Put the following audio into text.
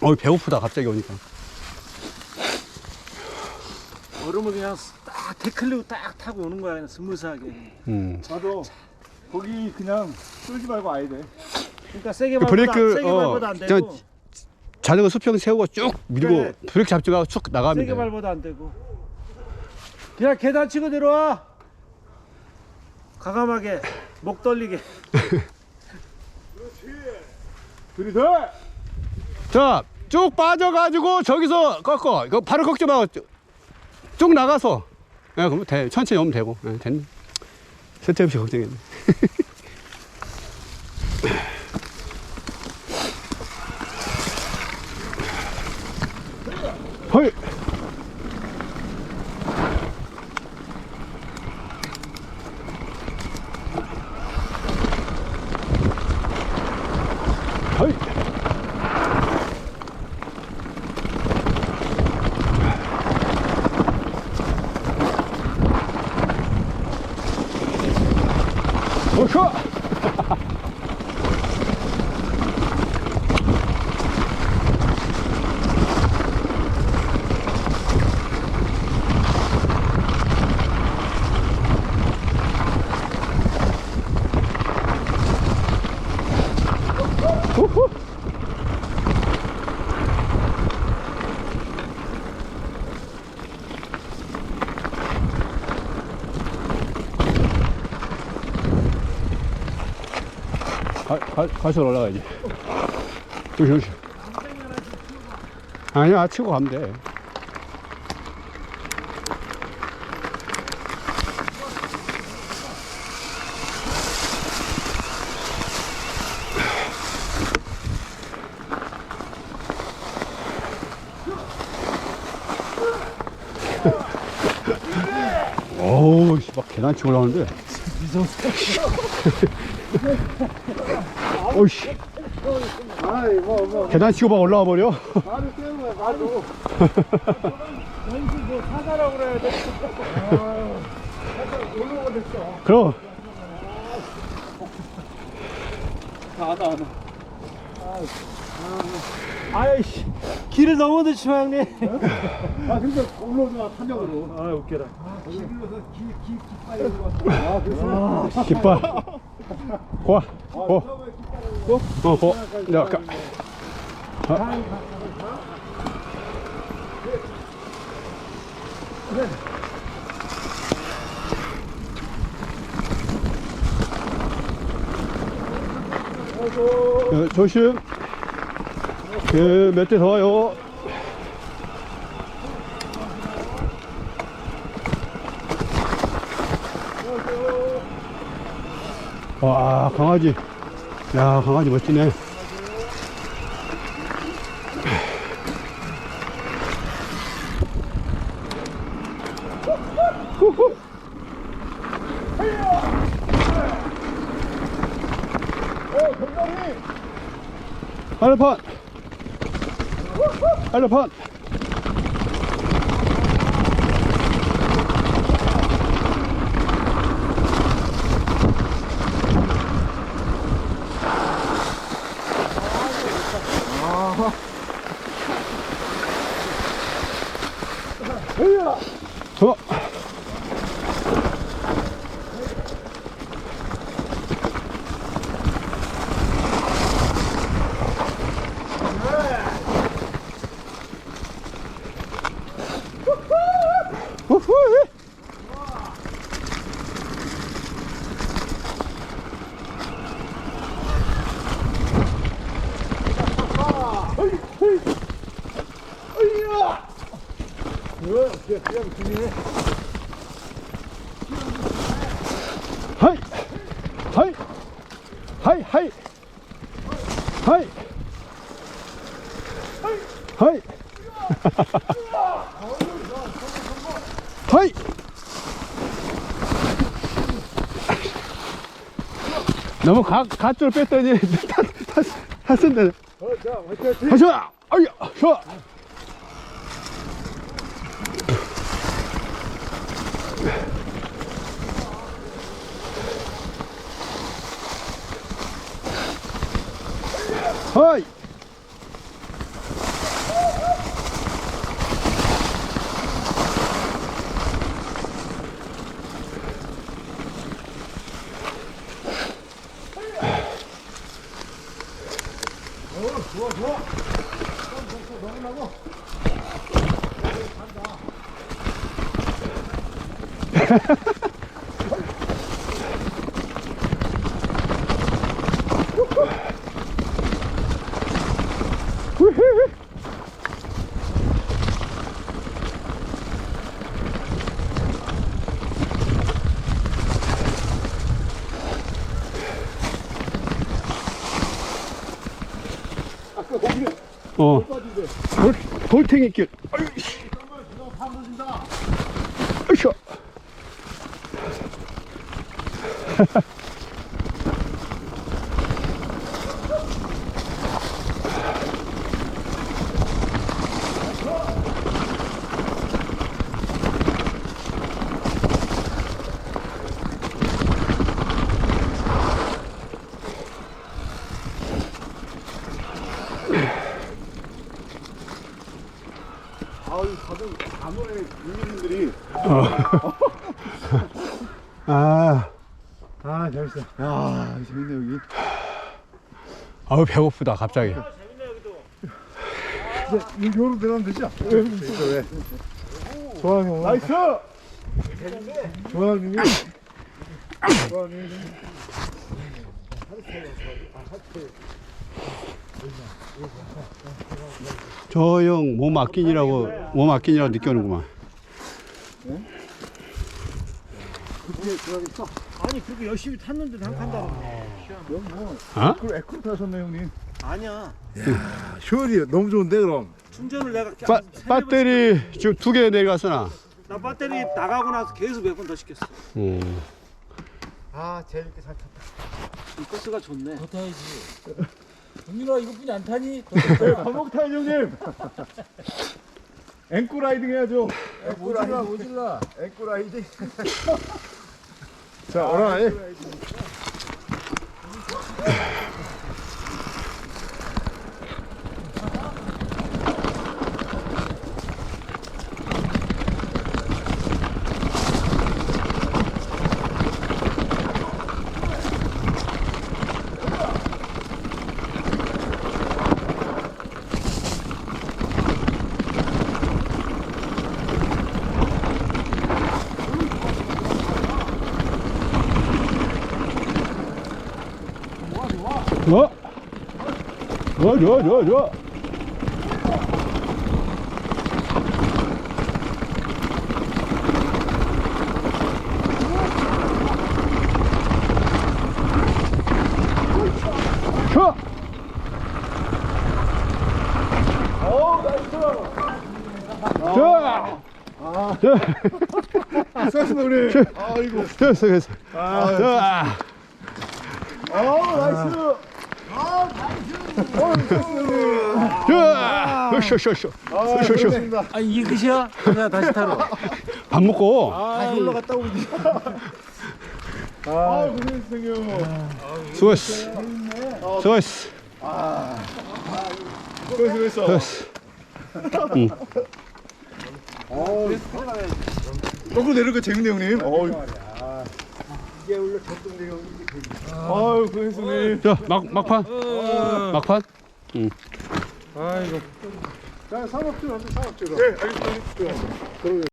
어 배고프다 갑자기 오니까. 얼음을 그냥 딱 태클리고 딱 타고 오는 거야 그냥 스무스하게 음. 나도 거기 그냥 쫄지 말고 와야 돼. 그러니까 세게 그 밟아도 브레이크, 안, 세게 어, 밟아도 안 되고 자전거 수평 세우고 쭉 밀고 그래. 브레이크 잡지가 쭉 나가면 세게 돼. 밟아도 안 되고 그냥 계단 치고 내려와 가감하게 목 떨리게 들이대. 자, 쭉 빠져가지고 저기서 꺾어. 이거 바로 꺾지 말고 쭉, 쭉 나가서. 예, 그럼 돼. 천천히 오면 되고. 예, 됐네. 쓸데없이 걱정했네. 헐. 헐. 오 가, 가, 가서 올라가야지. 조심, 조심. 아니야, 치고 가면 돼. 어우, 씨, 막 계단 치고 올라오는데. 어이씨. 아이 뭐 뭐. 계단 치고 막 올라와 버려. 나도 깨는 거야 나도. 왠지 뭐 사자라고 그래야 돼 올라오고 됐어. 그럼. 나나 나. 아이씨 길을 늦추마 형님 아 근데 올라오지 마 탄력으로. 아 웃겨라 길로서 길 길 깃발이 왔어. 아 그래서. 깃발. 고와. 고. 고? 어, 고. 야, 가. 아. 어, 조심. 그, 몇대 더 와요. 와, 강아지. 야, 강아지 멋지네. 후후. 알로판. 알로판. 하이 하이 하이 하이 하이 하이 하이 너무 가, 갓줄 뺐더니 탔는데 자 화이팅. 하셔 아야 셔 하이 좋아 좋아. 아까 거기는 어. 빠진데. 돌, 돌탱이 길. 으쌰. 다들 단어에 국민들이. 아, 아 재밌어. 야 재밌네 여기. 아우 배고프다 갑자기. 이제 여기로 들어가면 되지? 왜? 조항이 나이스. 조항이. 조항이. 저 형 몸 아끼니라고 몸 아끼니라고 느껴오는구만. 아니 그렇게 열심히 탔는데 한 칸다. 어? 그 에코 타셨네 형님. 아니야. 효율이 너무 좋은데 그럼. 충전을 내가 바, 배터리 지금 두 개 내려갔으나. 나 배터리 나가고 나서 계속 몇 번 더 시켰어. 음. 아 재밌게 잘 탔다. 이 버스가 좋네. 동민아 이것뿐이 안 타니? 네, 타요 형님. 앵꼬 라이딩 해야죠. 오질라 오질라 앵꼬 라이딩. 자, 어라이. 좋아, 좋아, 좋아, 좋아. 좋아. 좋아. 좋아. 수고하셨습니다 우리. 아이고. 아, 좋아. 아 나이스. 좋아. 으쌰, 으쌰, 으쌰. 아, 으쌰, 으쌰. 아 이게 끝이야? 그냥 다시 타러. 밥 먹고. 다시 올라갔다 오기. 아, 고생했어요. 형. 수고했어. 수고했어. 수고했어. 수고했어. 거꾸로 내려가 재밌네 형님. 어 이. 이게 원래 전동대 형님. 아유 고생했습니다. 자, 막, 막판. 막판. 아이고. 자, 한번 상업줄. 네, 알겠습니다.